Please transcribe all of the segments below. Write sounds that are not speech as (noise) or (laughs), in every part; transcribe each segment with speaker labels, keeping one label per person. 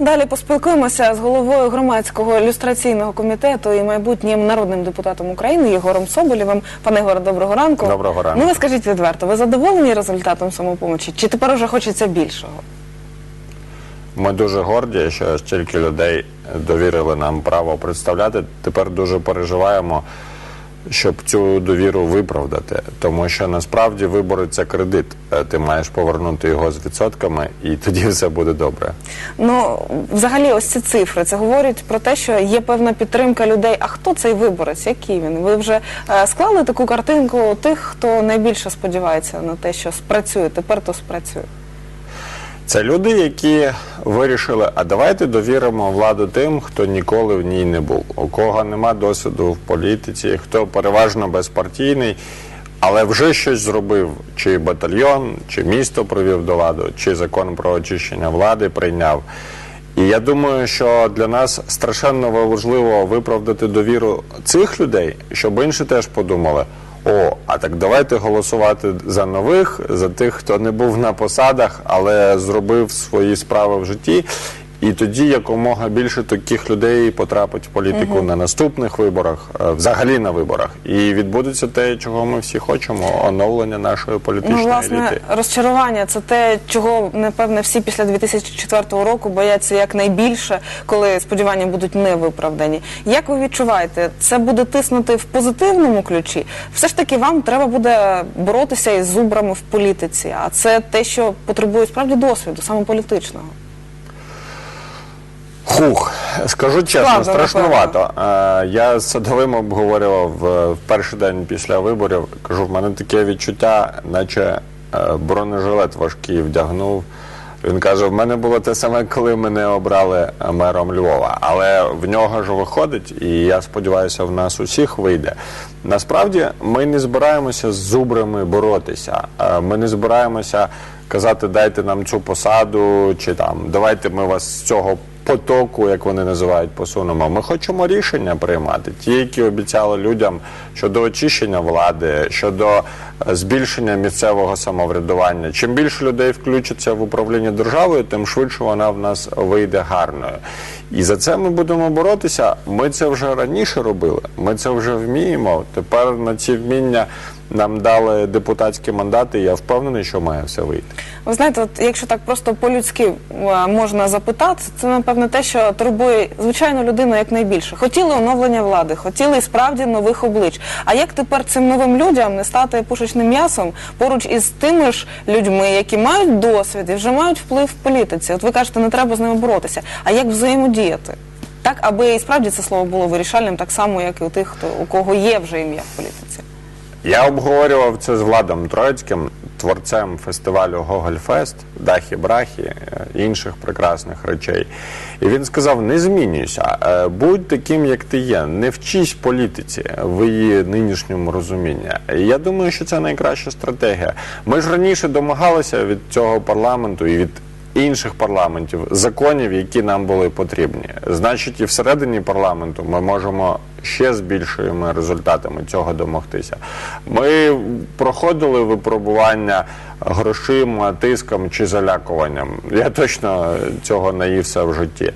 Speaker 1: Далі поспілкуємося з головою громадського ілюстраційного комітету і майбутнім народним депутатом України Єгором Соболєвим. Пане Єгоре, доброго ранку.
Speaker 2: Доброго ранку.
Speaker 1: Ну ви скажіть відверто, ви задоволені результатом самопомочі? Чи тепер уже хочеться більшого?
Speaker 2: Ми дуже горді, що стільки людей довірили нам право представляти. Тепер дуже переживаємо, щоб цю довіру виправдати. Тому що насправді вибори це кредит. Е, Ти маєш повернути його з відсотками, і тоді все буде добре.
Speaker 1: Ну, взагалі, ось ці цифри це говорять про те, що є певна підтримка людей. А хто цей виборець? Який він? Ви вже е, склали таку картинку тих, хто найбільше сподівається на те, що спрацює. Тепер то спрацює.
Speaker 2: Це люди, які вирішили, а давайте довіримо владу тим, хто ніколи в ній не був, у кого нема досвіду в політиці, хто переважно безпартійний, але вже щось зробив, чи батальйон, чи місто привів до ладу, чи закон про очищення влади прийняв. І я думаю, що для нас страшенно важливо виправдати довіру цих людей, щоб інші теж подумали: о, а так давайте голосувати за нових, за тих, хто не був на посадах, але зробив свої справи в житті. І тоді якомога більше таких людей потрапить в політику на наступних виборах, е, взагалі на виборах. І відбудеться те, чого ми всі хочемо оновлення нашої політичної
Speaker 1: Ну, власне,
Speaker 2: еліти.
Speaker 1: розчарування це те, чого напевне всі після 2004 року бояться якнайбільше, коли сподівання будуть не виправдані. Як ви відчуваєте, це буде тиснути в позитивному ключі? Все ж таки, вам треба буде боротися із зубрами в політиці, а це те, що потребує справді досвіду, саме політичного.
Speaker 2: Хух, скажу чесно,
Speaker 1: Складно,
Speaker 2: страшнувато. Е, Я з садовим обговорював е, в перший день після виборів. Кажу, в мене таке відчуття, наче е, бронежилет важкий вдягнув. Він каже: в мене було те саме, коли мене обрали мером Львова. Але в нього ж виходить, і я сподіваюся, в нас усіх вийде. Насправді ми не збираємося з зубрами боротися. Ми не збираємося казати, дайте нам цю посаду, чи там давайте ми вас з цього потоку, як вони називають, посунемо. Ми хочемо рішення приймати, ті, які обіцяли людям щодо очищення влади, щодо е, збільшення місцевого самоврядування. Чим більше людей включиться в управління державою, тим швидше вона в нас вийде гарною. І за це ми будемо боротися. Ми це вже раніше робили. Ми це вже вміємо. Тепер на ці вміння нам дали депутатські мандати. Я впевнений, що має все вийти.
Speaker 1: Ви знаєте, от якщо так просто по-людськи е, можна запитати, це напевне те, що турбує звичайну людину якнайбільше. Хотіли оновлення влади, хотіли справді нових облич. А як тепер цим новим людям не стати пушечним м'ясом поруч із тими ж людьми, які мають досвід і вже мають вплив в політиці? От ви кажете, не треба з ними боротися. А як взаємодіяти? Так, аби і справді це слово було вирішальним, так само, як і у тих, хто у кого є вже ім'я в політиці.
Speaker 2: Я обговорював це з Владом Троїцьким, творцем фестивалю Гогольфест, Дахі Брахі, е, інших прекрасних речей. І він сказав: не змінюйся, е, будь таким, як ти є, не вчись політиці в її нинішньому розумінні. І я думаю, що це найкраща стратегія. Ми ж раніше домагалися від цього парламенту і від. Інших парламентів законів, які нам були потрібні, значить, і всередині парламенту ми можемо ще з більшими результатами цього домогтися. Ми проходили випробування грошима, тиском чи залякуванням. Я точно цього наївся в житті.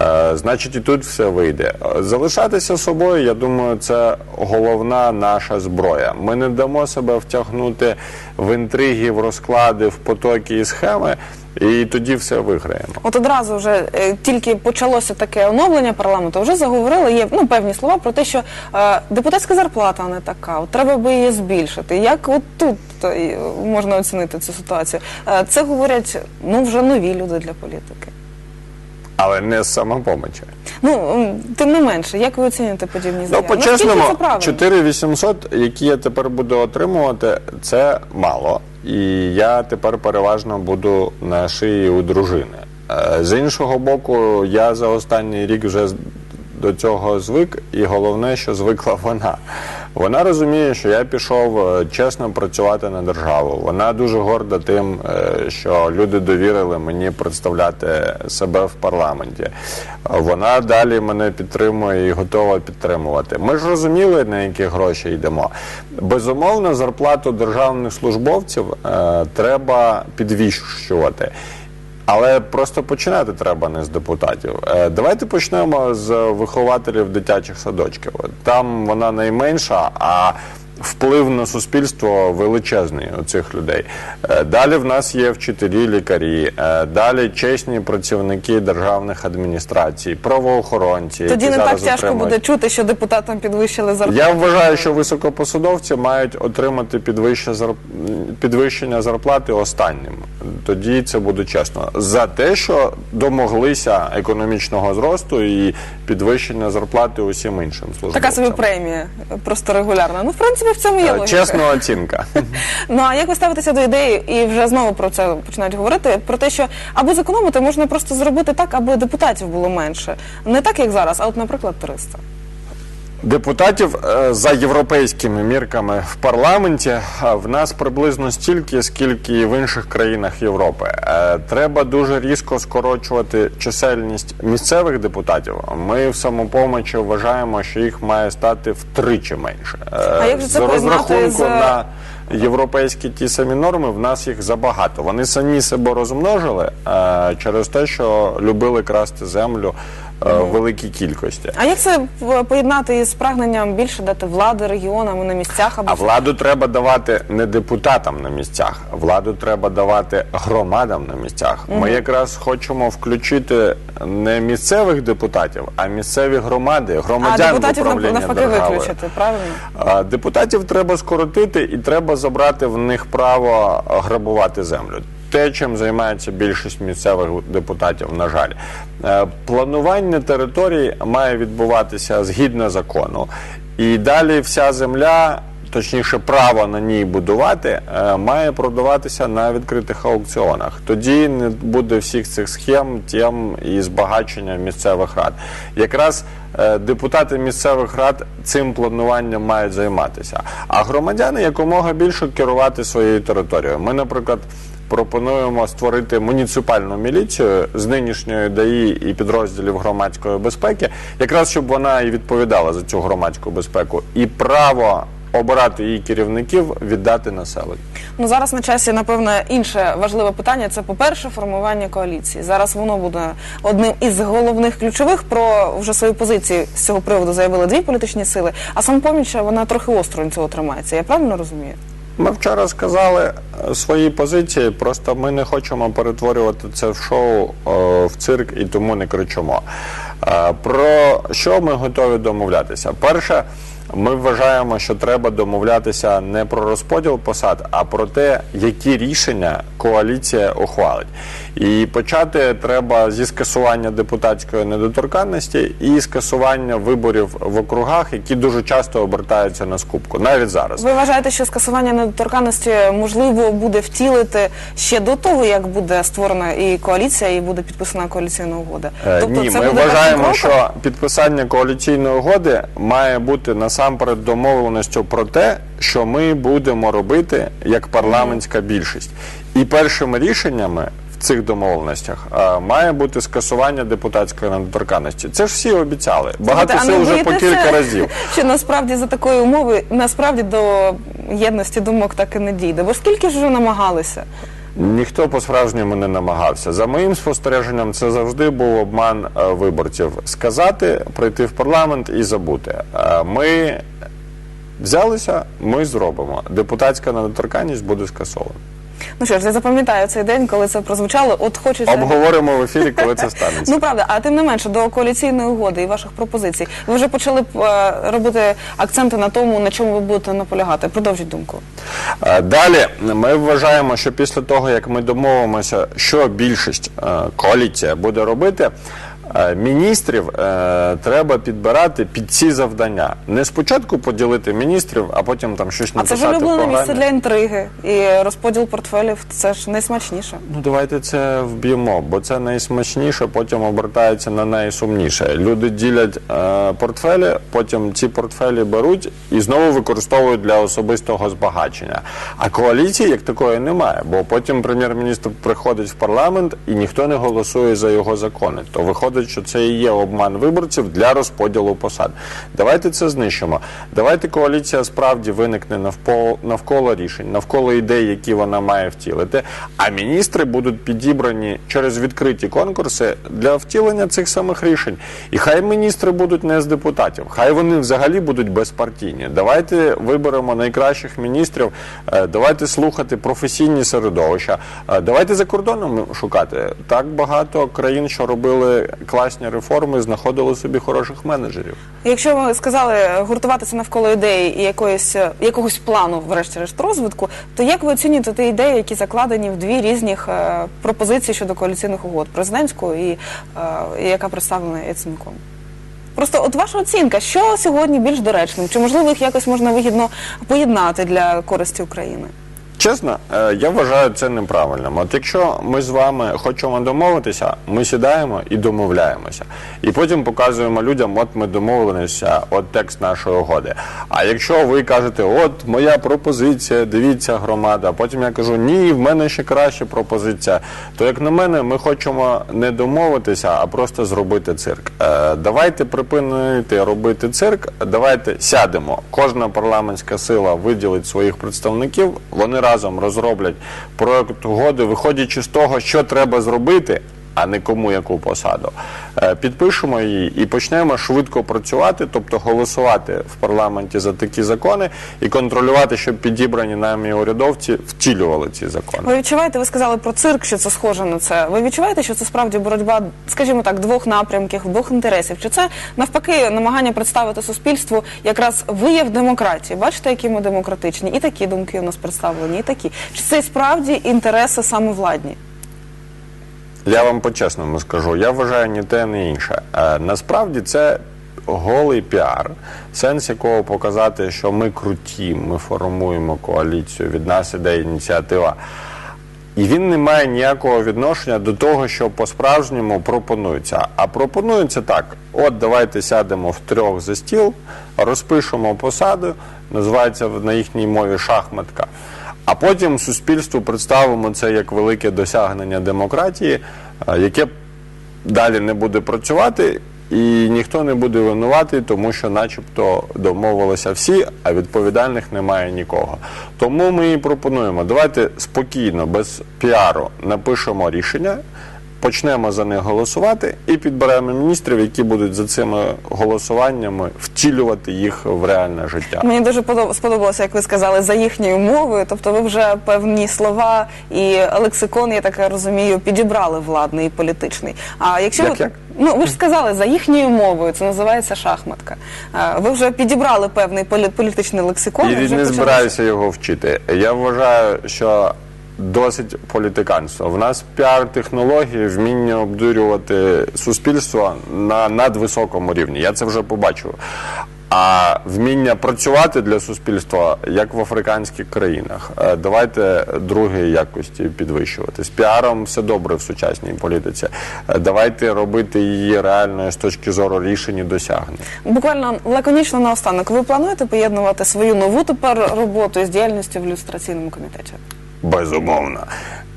Speaker 2: Е, значить, і тут все вийде. Залишатися собою, я думаю, це головна наша зброя. Ми не дамо себе втягнути в інтриги, в розклади, в потоки і схеми, і тоді все виграємо.
Speaker 1: От одразу вже е, тільки почалося таке оновлення парламенту, вже заговорили, є ну, певні слова про те, що е, депутатська зарплата не така, от треба би її збільшити. Як от тут е, можна оцінити цю ситуацію? Е, це говорять ну вже нові люди для політики.
Speaker 2: Але не з самопомочі.
Speaker 1: Ну тим не менше, як ви оцінюєте подібні
Speaker 2: Ну,
Speaker 1: заяви?
Speaker 2: по-чесному,
Speaker 1: це правильно?
Speaker 2: 4800, які я тепер буду отримувати, це мало. І я тепер переважно буду на шиї у дружини. Е, З іншого боку, я за останній рік вже до цього звик, і головне, що звикла вона. Вона розуміє, що я пішов е, чесно працювати на державу. Вона дуже горда тим, е, що люди довірили мені представляти себе в парламенті. Вона далі мене підтримує і готова підтримувати. Ми ж розуміли, на які гроші йдемо. Безумовно, зарплату державних службовців е, треба підвищувати. Але просто починати треба не з депутатів. Е, Давайте почнемо з вихователів дитячих садочків. Там вона найменша, а вплив на суспільство величезний у цих людей. Е, Далі в нас є вчителі, лікарі, е, далі чесні працівники державних адміністрацій, правоохоронці.
Speaker 1: Тоді
Speaker 2: які
Speaker 1: не так тяжко
Speaker 2: отримують
Speaker 1: буде чути, що депутатам підвищили зарплату.
Speaker 2: я вважаю, що високопосадовці мають отримати підвищення, зар... підвищення зарплати останнім. Тоді це буде чесно. За те, що домоглися економічного зросту і підвищення зарплати усім іншим службовцям.
Speaker 1: Така собі премія, просто регулярна. Ну, в принципі, в цьому є
Speaker 2: Е,
Speaker 1: логіка.
Speaker 2: Чесна оцінка. (laughs)
Speaker 1: Ну а як ви ставитеся до ідеї, і вже знову про це починають говорити, про те, що аби зекономити, можна просто зробити так, аби депутатів було менше. Не так, як зараз, а от, наприклад, 300.
Speaker 2: Депутатів е, за європейськими мірками в парламенті е, в нас приблизно стільки, скільки і в інших країнах Європи. Е, Треба дуже різко скорочувати чисельність місцевих депутатів. Ми в самопомочі вважаємо, що їх має стати втричі менше.
Speaker 1: А як же це
Speaker 2: розрахунку
Speaker 1: з-
Speaker 2: на європейські ті самі норми, в нас їх забагато. Вони самі себе розмножили через те, що любили красти землю великій кількості.
Speaker 1: А як це е, поєднати із прагненням більше дати влади регіонам на місцях, аби
Speaker 2: А владу треба давати не депутатам на місцях, владу треба давати громадам на місцях. Ми якраз хочемо включити не місцевих депутатів, а місцеві громади, громадян в
Speaker 1: депутатів
Speaker 2: управління
Speaker 1: навпаки виключити, правильно?
Speaker 2: Депутатів треба скоротити і треба забрати в них право грабувати землю. Те, чим займається більшість місцевих депутатів, на жаль, Е, планування територій має відбуватися згідно закону, і далі вся земля. Точніше, право на ній будувати е, має продаватися на відкритих аукціонах. Тоді не буде всіх цих схем, тем і збагачення місцевих рад. Якраз е, депутати місцевих рад цим плануванням мають займатися. А громадяни якомога більше керувати своєю територією. Ми, наприклад, пропонуємо створити муніципальну міліцію з нинішньої ДАІ і підрозділів громадської безпеки, якраз щоб вона і відповідала за цю громадську безпеку, і право обирати її керівників віддати населенню.
Speaker 1: Ну зараз на часі, напевне, інше важливе питання. Це, по-перше, формування коаліції. Зараз воно буде одним із головних ключових. Про вже свою позицію з цього приводу заявили дві політичні сили. А самопоміч вона трохи осторонь цього тримається. Я правильно розумію?
Speaker 2: Ми вчора сказали е, свої позиції, просто ми не хочемо перетворювати це в шоу е, в цирк і тому не кричимо. Е, Про що ми готові домовлятися? Перше, ми вважаємо, що треба домовлятися не про розподіл посад, а про те, які рішення коаліція ухвалить. І почати треба зі скасування депутатської недоторканності і скасування виборів в округах, які дуже часто обертаються на скупку, навіть зараз.
Speaker 1: Ви вважаєте, що скасування недоторканності можливо буде втілити ще до того, як буде створена і коаліція, і буде підписана коаліційна угода?
Speaker 2: Е, Ні,
Speaker 1: це
Speaker 2: ми
Speaker 1: буде
Speaker 2: вважаємо, що підписання коаліційної угоди має бути насамперед домовленістю про те, що ми будемо робити як парламентська більшість. І першими рішеннями цих домовленостях має бути скасування депутатської недоторканності. Це ж всі обіцяли. Багато
Speaker 1: Слухайте,
Speaker 2: сил вже по кілька разів. (laughs)
Speaker 1: Що насправді за такої умови насправді до єдності думок так і не дійде. Бо скільки ж вже намагалися?
Speaker 2: Ніхто по-справжньому не намагався. За моїм спостереженням, це завжди був обман е, виборців. Сказати, прийти в парламент і забути. Е, Ми взялися, ми зробимо. Депутатська недоторканність буде скасована.
Speaker 1: Ну що ж, я запам'ятаю цей день, коли це прозвучало. От хочеться
Speaker 2: Обговоримо в ефірі, коли це станеться.
Speaker 1: Ну правда, а тим не менше до коаліційної угоди і ваших пропозицій. Ви вже почали б е, робити акценти на тому, на чому ви будете наполягати. Продовжіть думку.
Speaker 2: Е, Далі ми вважаємо, що після того, як ми домовимося, що більшість е, коаліція буде робити. Е, Міністрів е, треба підбирати під ці завдання. Не спочатку поділити міністрів, а потім там щось
Speaker 1: А це ж улюблене місце для інтриги і розподіл портфелів. Це ж найсмачніше.
Speaker 2: Ну давайте це вб'ємо, бо це найсмачніше, потім обертається на найсумніше. Люди ділять е, портфелі, потім ці портфелі беруть і знову використовують для особистого збагачення. А коаліції як такої немає, бо потім прем'єр-міністр приходить в парламент і ніхто не голосує за його закони. То виходить доводить, що це і є обман виборців для розподілу посад. Давайте це знищимо. Давайте коаліція справді виникне навпо- навколо рішень, навколо ідей, які вона має втілити. А міністри будуть підібрані через відкриті конкурси для втілення цих самих рішень. І хай міністри будуть не з депутатів, хай вони взагалі будуть безпартійні. Давайте виберемо найкращих міністрів. е, Давайте слухати професійні середовища. е, Давайте за кордоном шукати. Так багато країн, що робили класні реформи, знаходили собі хороших менеджерів.
Speaker 1: Якщо ви сказали гуртуватися навколо ідеї і якоїсь е, якогось плану, врешті-решт, розвитку, то як ви оцінюєте ті ідеї, які закладені в дві різних е, пропозиції щодо коаліційних угод президентську і, е, яка представлена Яценюком? Просто от ваша оцінка, що сьогодні більш доречним? Чи можливо їх якось можна вигідно поєднати для користі України?
Speaker 2: Чесно, е, я вважаю це неправильним. От якщо ми з вами хочемо домовитися, ми сідаємо і домовляємося. І потім показуємо людям, от ми домовилися, от текст нашої угоди. А якщо ви кажете, от моя пропозиція, дивіться громада, потім я кажу, ні, в мене ще краща пропозиція, то як на мене, ми хочемо не домовитися, а просто зробити цирк. Е, Давайте припинити робити цирк, давайте сядемо. Кожна парламентська сила виділить своїх представників, вони разом розроблять проект угоди, виходячи з того, що треба зробити. А не кому яку посаду. Е, Підпишемо її і почнемо швидко працювати, тобто голосувати в парламенті за такі закони і контролювати, щоб підібрані нами урядовці втілювали ці закони.
Speaker 1: Ви відчуваєте, ви сказали про цирк, що це схоже на це. Ви відчуваєте, що це справді боротьба, скажімо так, двох напрямків, двох інтересів? Чи це навпаки намагання представити суспільству якраз вияв демократії? Бачите, які ми демократичні, і такі думки у нас представлені, і такі. Чи це справді інтереси саме владні?
Speaker 2: Я вам по-чесному скажу, я вважаю ні те, ні інше. Е, насправді це голий піар, сенс якого показати, що ми круті, ми формуємо коаліцію, від нас іде ініціатива. І він не має ніякого відношення до того, що по-справжньому пропонується. А пропонується так: от давайте сядемо в трьох за стіл, розпишемо посаду, називається на їхній мові шахматка. А потім суспільству представимо це як велике досягнення демократії, е, яке далі не буде працювати, і ніхто не буде винувати, тому що, начебто, домовилися всі, а відповідальних немає нікого. Тому ми і пропонуємо. Давайте спокійно, без піару, напишемо рішення. Почнемо за них голосувати і підберемо міністрів, які будуть за цими голосуваннями втілювати їх в реальне життя.
Speaker 1: Мені дуже подоб- сподобалося, як ви сказали, за їхньою мовою. Тобто, ви вже певні слова і лексикон, я так розумію, підібрали владний і політичний. А якщо
Speaker 2: Як,
Speaker 1: ви
Speaker 2: як?
Speaker 1: ну ви ж сказали за їхньою мовою, це називається шахматка. Ви вже підібрали певний полі- політичний лексикон.
Speaker 2: І
Speaker 1: вже
Speaker 2: не
Speaker 1: почали-
Speaker 2: збираюся його вчити. Я вважаю, що досить політиканство. В нас піар-технології, вміння обдурювати суспільство на надвисокому рівні. Я це вже побачив. А вміння працювати для суспільства, як в африканських країнах, Е, давайте другі якості підвищувати. З піаром все добре в сучасній політиці. Е, Давайте робити її реальною з точки зору рішень і досягнень.
Speaker 1: Буквально лаконічно наостанок. Ви плануєте поєднувати свою нову тепер роботу із діяльністю в ілюстраційному комітеті?
Speaker 2: Безумовно.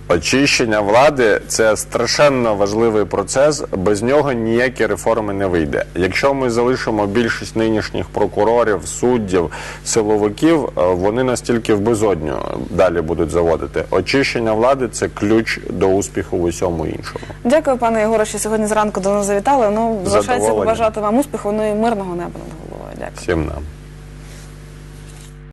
Speaker 2: Очищення влади це страшенно важливий процес. Без нього ніякі реформи не вийде. Якщо ми залишимо більшість нинішніх прокурорів, суддів, силовиків, е, вони настільки в безодню далі будуть заводити. Очищення влади це ключ до успіху в усьому іншому.
Speaker 1: Дякую, пане Єгоре, що сьогодні зранку до нас завітали. Ну залишається побажати вам успіху, ну і мирного неба над головою. Дякую.
Speaker 2: Всім нам.